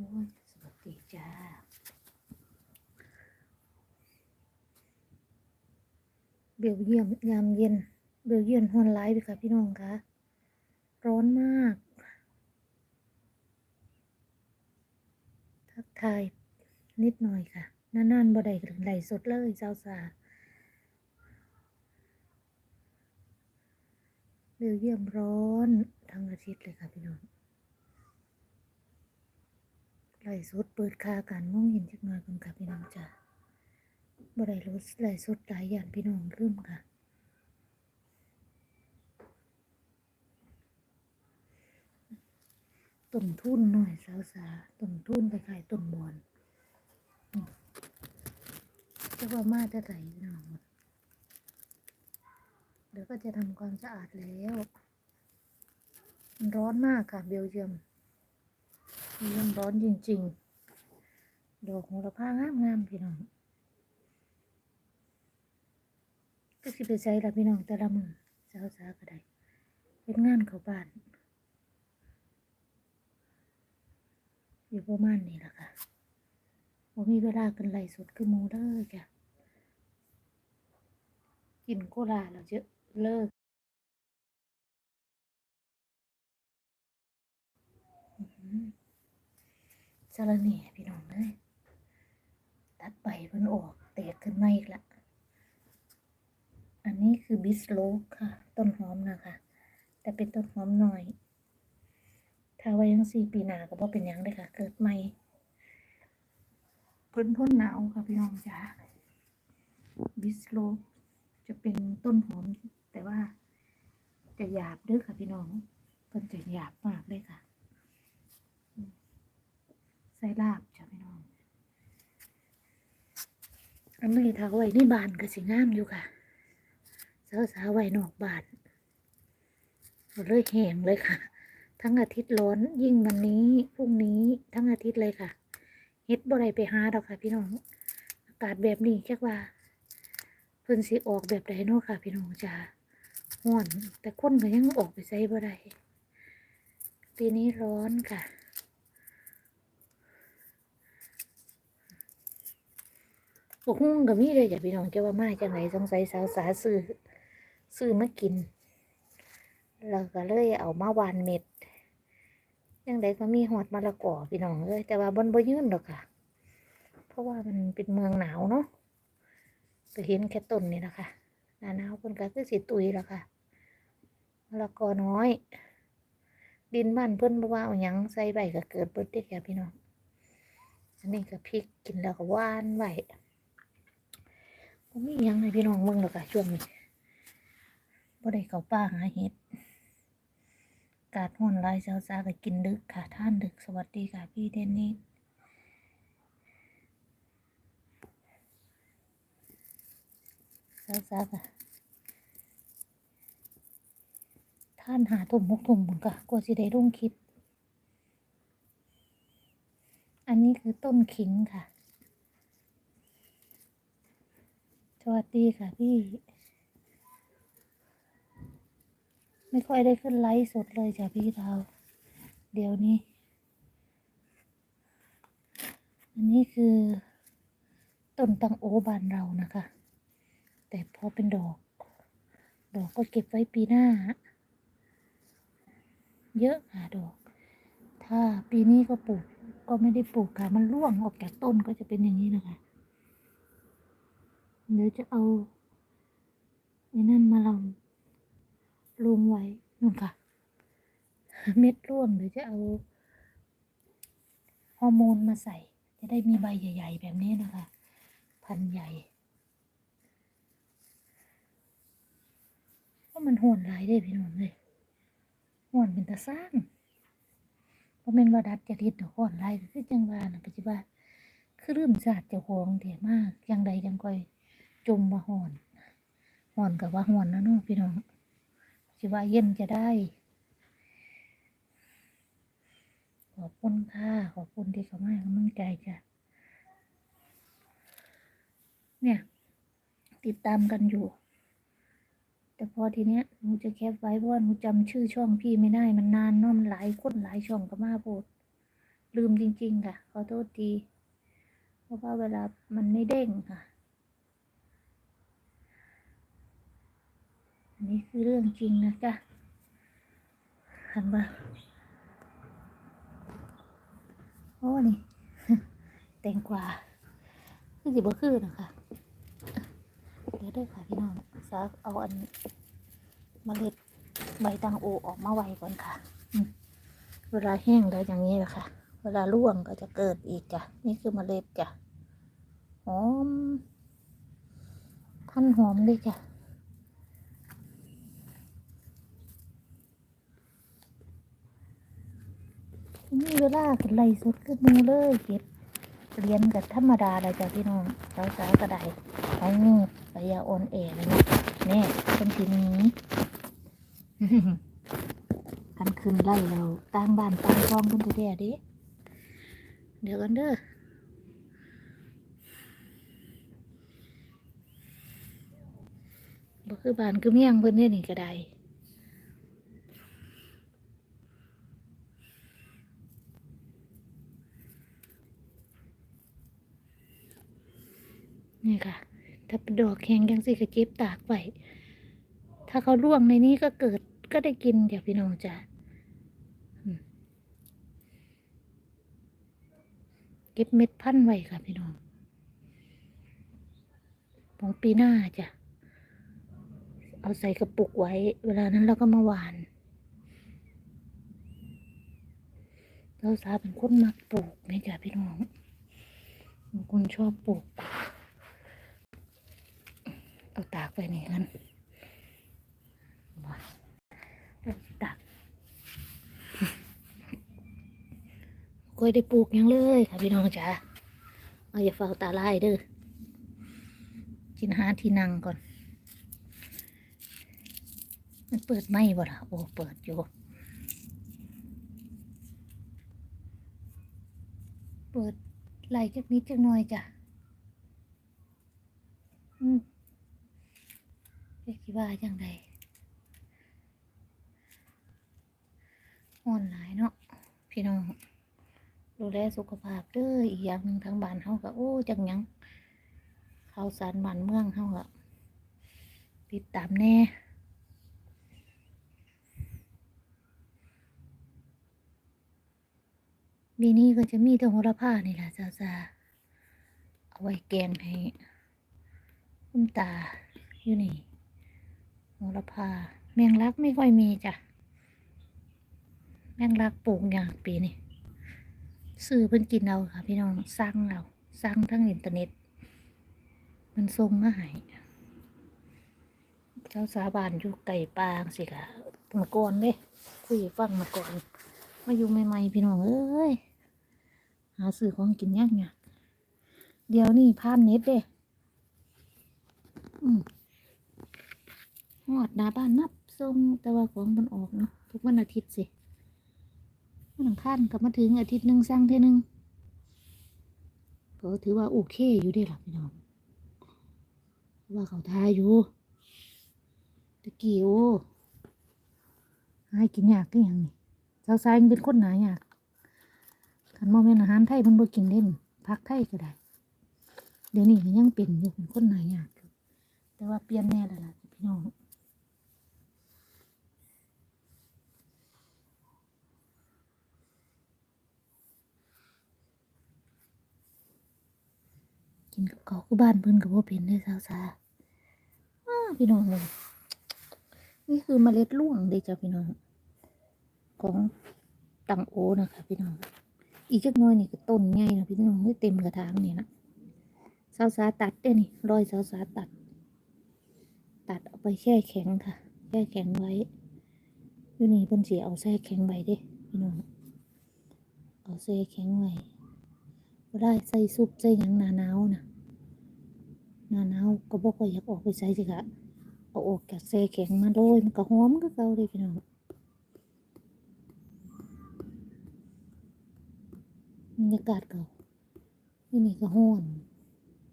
สวัสดีจ้า เบลเยียมยามเย็น เบลเยียมฮอนไลฟ์ค่ะพี่น้องคะร้อนมาก ทักทายนิดหน่อยค่ะนานๆบ่ได้ถึงไหลสดเลยเจ้าสาเบลเยียมร้อนทั้งอาทิตย์เลยค่ะพี่น้อง ลสดเปิดคากันมองเห็นจักหน่อยกันค่ะพี่น้องจ้าบ่ได้รู้ไหลสดหลายอย่างพี่น้องลืมค่ะต้นทุนหน่อยสาวสาต้นทุนไปขายต้นบอนอืมจะว่ามาจะไหลพี่น้องเดี๋ยวก็จะทำความสะอาดแล้ว มันร้อนมากค่ะเบลเยียม เรื่องร้อนจริง ๆ ดอกโหระพางามงามๆพี่น้องก็สิไปใช้ละพี่น้องแต่ละมือเช้าสาก็ได้เป็นงานเขาบ้าน อยู่ประมาณนี้แหละค่ะว่ามีเวลากันไล่สดคือมูเด้อจ้ะกินโคลาแล้วจะเลิก อื้อหือ สารเน่พี่น้องเลยตัดใบมันออกแตกขึ้นมาอีกละ อันนี้คือบิสโลกค่ะ ต้นหอมนะคะ แต่เป็นต้นหอมหน่อย ถ้าไว้ยังสี่ปีหนาก็บ่เป็นยังเลยค่ะ เกิดใหม่เพิ่นทนหนาวค่ะพี่น้องจ๋าบิสโลกจะเป็นต้นหอมแต่ว่าจะหยาบด้อค่ะพี่น้องเพิ่นจะหยาบมากเลยค่ะ ใส่ลาบจ้ะพี่น้องอันนี้ถ้าไว้ในบ้านก็สิงามอยู่ค่ะสาวสาวไว้นอกบ้านเอาเลยแห้งเลยค่ะ ทั้งอาทิตย์ร้อนยิ่งวันนี้พรุ่งนี้ทั้งอาทิตย์เลยค่ะเฮ็ดบ่ได้ไปหาดอกค่ะ พี่น้อง อากาศแบบนี้จักว่าเพิ่นสิออกแบบใดเนาะค่ะ พี่น้องจ้าร้อนแต่คนก็ยังออกไปใส่บ่ได้ปีนี้ร้อนค่ะ บกหุ่งก็มีเลยจ้ะพี่น้องจะว่ามาจังไหนสงสัยสาวสาซื้อซื้อมากินแล้วก็เลยเอามาวานเม็ดยังไดก็มีหอดมะละกอพี่น้องเลยแต่ว่าบนบ่ยืนหรอกค่ะ เพราะว่ามันเป็นเมืองหนาวเนาะก็เห็นแค่ต้นนี่แหละค่ะหนาหนาวเพิ่นก็คือสิตุยแล้วค่ะมะละกอน้อย ดินบ้านเพิ่อนบ่ว่าเอาหยังใส่ใบก็เกิดเบิดเด้อค่พี่น้องอันนี้ก็พริกกินแล้วก็หวานไว้ บ่มียังให้พี่น้องเบิ่งหรอกค่ะช่วงนี้บ่ได้เข้าป่าหาเห็ดอากาศร้อนลายสาวๆก็กินดึกค่ะ ท่านดึกสวัสดีค่ะพี่เทนนิสสาวๆค่ะท่านหาถุ่มหกถุ่มบุญค่ะกว่าสิได้ลงคลิปอันนี้คือต้นขิงค่ะ ส วัสดีค่ะพี่ ไม่ค่อยได้ขึ้นไลฟ์สดเลยจ้ะพี่ดาว เดี๋ยวนี้ อันนี้คือต้นตังโอบานเรานะคะ แต่พอเป็นดอก ดอกก็เก็บไว้ปีหน้า เยอะค่ะดอก ถ้าปีนี้ก็ปลูกก็ไม่ได้ปลูกค่ะ มันร่วงออกจากต้นก็จะเป็นอย่างนี้นะคะ เดี๋ยวจะเอาไอ้นั่นมาลองลงไว้นู่นค่ะ เม็ดร่วงเดี๋ยวจะเอาฮอร์โมนมาใส่ จะได้มีใบใหญ่ ๆ แบบนี้นะคะ พันใหญ่เพราะมันหนหลายได้พี่น้องเลยโหนเป็นตาสร้างเพราะเป็นว่าดัดจะริดดอกหนหลายคือจังหวานะปัจจุบันคือลืมศาสตร์เจ้าของเถี่ยมากยังใดยังค่อย จมมาห่อนห่อนกับว่าห่อนนะเนาะพี่น้องสิว่าเย็นจะได้ ขอบคุณค่ะขอบคุณที่เขามาให้กำลังใจจ้ะเนี่ย ติดตามกันอยู่ แต่พอทีเนี้ยหนูจะแคปไว้เพราะว่าหนูจำชื่อช่องพี่ไม่ได้มันนานนาะมันหลายคนหลายช่องก็มาโพดลืมจริง ๆ ค่ะ ขอโทษทีเพราะว่าเวลามันไม่เด้งค่ะ อันนี้คือเรื่องจริงนะจ๊ะหันมาโอ้นี่แตงกวาคือสิบ่คือนะคะเดี๋ยวเด้วยค่ะพี่น้องซักเอาอันเมล็ดใบตังโอออกมาไว้ก่อนค่ะ เวลาแห้งแล้วอย่างนี้แหละค่ะ เวลาร่วงก็จะเกิดอีกจ้ะ นี่คือเมล็ดจ้ะ หอมพันหอมเลยจ้ะ มีเว ลาขึ้นไล่สดขึ้นมือเลยเก็บเรียนกับธรรมดาเลยจ้ะพี่น้องสาวสาวกระไดเอางูไปยาอ่อนแอเลยนะแน่เป็นทีนี้กันขึ้นไล่เราตั้งบ้านตั้งช่องขึ้นตัวเดียดิเดี๋ยวกันเด้อบ่คือบ้านคือเมียงเพิ่นเนี่ยนี่ก็ได้ นี่ค่ะ ถ้าเป็นดอกแข็งยังสิกระจิบตากไว้ถ้าเขาร่วงในนี้ก็เกิดก็ได้กินเดี๋ยวพี่น้องจะเก็บเม็ดพันธุ์ไว้ค่ะพี่น้องของปีหน้าจ้ะ เอาใส่กระปุกไว้ เวลานั้นเราก็มาหวาน เราสาเป็นคนมักปลูกไหมจ้ะพี่น้องบางคนชอบปลูก เอาตากไปนี่กันมาเอาตากค่อยได้ปลูกยังเลยค่ะพี่น้องจ๋าเอาอย่าเฝ้าตาลายเด้อกินหาที่นั่งก่อน มันเปิดไหมบ่ล่ะโอ้เปิดอยู่ เปิดไหลจักนิดจักหน่อยจ้ะ อืม เรียกว่าจังไดอ่อนหลายเนาะพี่น้องดูแลสุขภาพเด้ออีกอย่างหนึ่งทางบ้านเฮาก็โอ้จังหยังข่าวสารบ้านเมืองเฮาก็ติดตามแน่ปีนี้ก็จะมีแต่โหระพานี่แหละจ้าจ้าเอาไว้แกงให้คุณตาอยู่นี่ โหระพา แมงลักไม่ค่อยมีจ้ะ แมงลักปลูกอย่างปีนี้ซื้อเพิ่นกินเอาค่ะ พี่น้องสั่งเอาสั่งทั้งอินเทอร์เน็ต มันส่งมาให้เจ้าสาบานอยู่ไก่ปางสิค่ะมาก่อนเลยคุยฟังมาก่อนมาอยู่ใหม่ๆพี่น้องเอ้ยหาซื้อของกินยากเนี่ยเดี๋ยวนี้ผ่านเน็ตเด้อืม หอดหน้าบ้านนับทรงแต่ว่าของมันออกเนาะทุกวันอาทิตย์สิวันอังคารกลับมาถึงอาทิตย์หนึ่งสร้างเท่หนึงก็ถือว่าโอเคอยู่เดีหรอพี่น้องว่าเขาทายอยู่ตะกี้โอ้ให้กินยากก็อย่างนี้สาวสายเป็นคนหนายากขันโมเมนอาหารไทยมันบ่กินเล่นพักไทยก็ได้ เดี๋ยวนี้ยังเป็นอยู่เป็นคนหนายากแต่ว่าเปลี่ยนแน่แล้วล่ะพี่น้อง กินกับเขาคือบ้านเพิ่นกับว่าเป็นได้สาวสาพี่น้องเลยนี่คือเมล็ดล่วงเด้จ้ะพี่น้อง ของตังโอนะคะพี่น้อง อีกจักน้อยนี่ก็ต้นใหญ่นะพี่น้องไม่เต็มกระถางนี่นะสาวสาตัดเด้นี่รอยสาวสาตัด ตัดเอาไปแช่แข็งค่ะแช่แข็งไว้อยู่นี่เพิ่นสิเอาแช่แข็งไว้เด้พี่น้องเอาแช่แข็งไว้ได้ใส่ซุปใส่หยังหนาหนาวนะ หนาหนาวก็บ่ค่อยอยากออกไปใส่สิคะเอาออกจากแช่แข็งมาโดยมันก็หอมคือเก่าเลยพี่น้องบรรยากาศเก่าอยู่นี่ก็ฮ้อน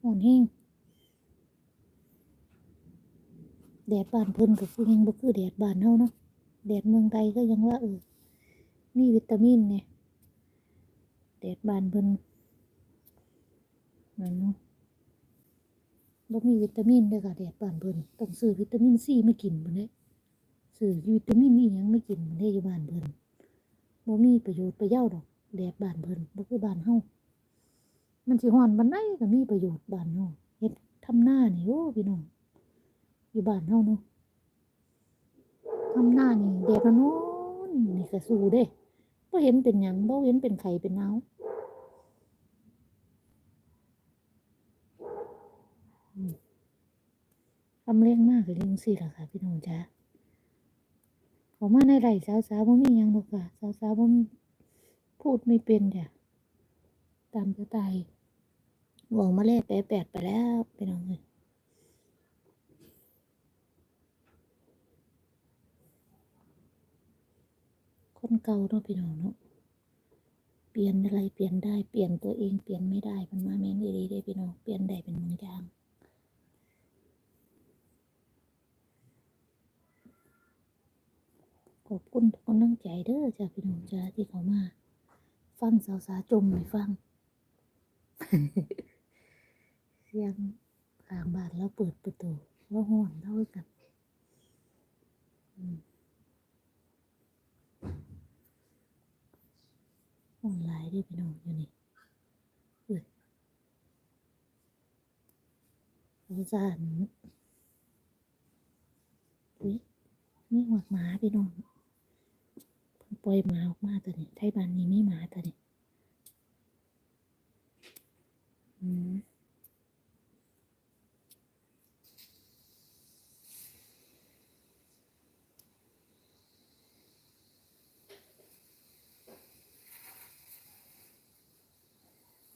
ฮ้อนแห้งแดดบ้านเพิ่นก็คือยังบ่คือแดดบ้านเฮาเนาะแดดเมืองไทยก็ยังว่าเออมีวิตามินเนี่ยแดดบานเพิ่นนั่นเนาะ บ่มีวิตามินเด้อค่ะแดดบานเพิ่นต้องซื้อวิตามินซีมากินพุ่นเด้ซื้อวิตามินอีหยังมากินพุ่นเด้อยู่บ้านเพิ่นบ่มีประโยชน์ประเย้าดอกแดดบ้านเพิ่นบ่คือบ้านเฮามันสิฮ้อนบันไดก็มีประโยชน์บ้านเฮาเฮ็ดทำหน้านี่โอ้พี่น้องอยู่บ้านเฮาเนาะทำหน้านี่แดดร้อนๆนี่ก็สู้เด้บ่เห็นเป็นหยังบ่เห็นเป็นไข่เป็นหนาว อืมคำเร่งมากเลยจังซี่ล่ะค่ะ พี่น้องจ้าเขามาในไร่สาวๆบ่มียังหรอกค่ะ สาวๆบ่มีพูดไม่เป็นจ้ะตามสไตล์บอกมาแล้วแปแปดไปแล้วพี่น้องเอ้ยคนเก่าเนาะพี่น้องเนาะเปลี่ยนอะไรเปลี่ยนได้เปลี่ยนตัวเองเปลี่ยนไม่ได้มันมาแม่นดีๆได้พี่น้องเปลี่ยนได้เป็นบางอย่าง ขอบคุณทุกกำลังใจเด้อจ้าพี่น้องจ้าที่เขามา ฟังสาวสาจมให้ฟัง เสียงข้างบ้านแล้วเปิดประตูแล้วห้อนเท่ากันห้อนหลายด้อพี่น้องอยู่นี่เอ้ยสงสารอุ้ยมีหัวหมาพี่น้อง ปล่อยหมาออกมาตัวนี้ไทยบ้านนี้ไมีหมาตัวนี้อืม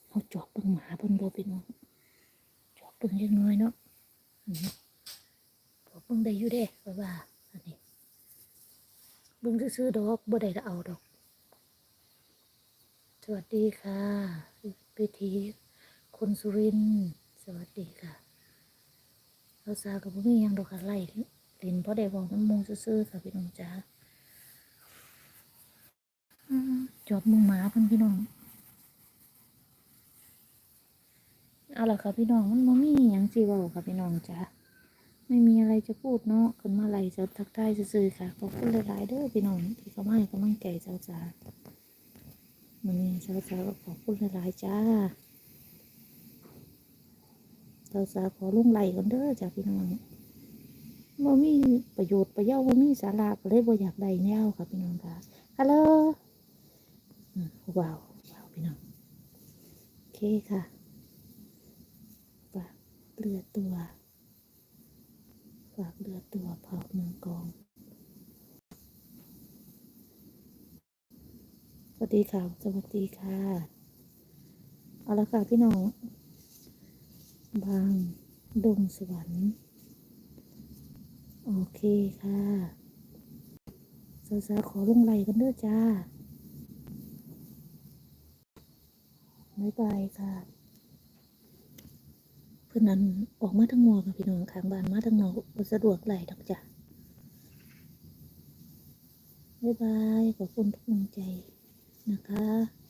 เขาจอบเบิ่งหมาเบิ่งบ่พี่น้องจอบเบิ่งเล็กน้อยเนาะอันนี้จอเบิ่งได้อยู่เด้ว่าว่าอันนี้เบิ่งซื่อดอกบ่ได้ก็เอาดอก สวัสดีค่ะเวทีคนสุรินสวัสดีค่ะเราสากับบ่มีหยังดอกค่ะไล่เล่นเพราะได้บอกน้ำมงซื่อๆค่ะพี่น้องจ้าจอบมึงหมาเพิ่นพี่น้องเอาล่ะค่ะพี่น้องมันบ่มีหยังสิเว้าค่ะพี่น้องจ้ะ ไม่มีอะไรจะพูดเนาะขึ้นมาไล่จะทักทายซื่อๆค่ะขอบคุณหลายๆเด้อพี่น้องที่เขามาให้กำลังใจเจ้าจ้ามื้อนี้เจ้าจ้าขอบคุณหลายๆจ้าเจ้าจ้าขอลุงไล่กันเด้อจ้าพี่น้องบ่มีประโยชน์ประเย้าบ่มีสาระก็เลยบ่อยากได้แนวค่ะพี่น้องค่ะฮัลโหลว้าวว้าวพี่น้องโอเคค่ะฝากเรือตัว ฝากเรือตัวเผาเมืองกอง สวัสดีค่ะ สวัสดีค่ะ เอาละค่ะพี่น้อง บางดงสวรรค์ โอเคค่ะสาวๆขอลงไหลกันด้วยจ้าบ๊ายบายค่ะ พื่อนนั้นออกมาทางงอกับพี่น้องข้างบ้านมาทางนอกบ่สะดวกไหลดอกจ้ะบ๊ายบายขอบคุณทุกกำลังใจนะคะ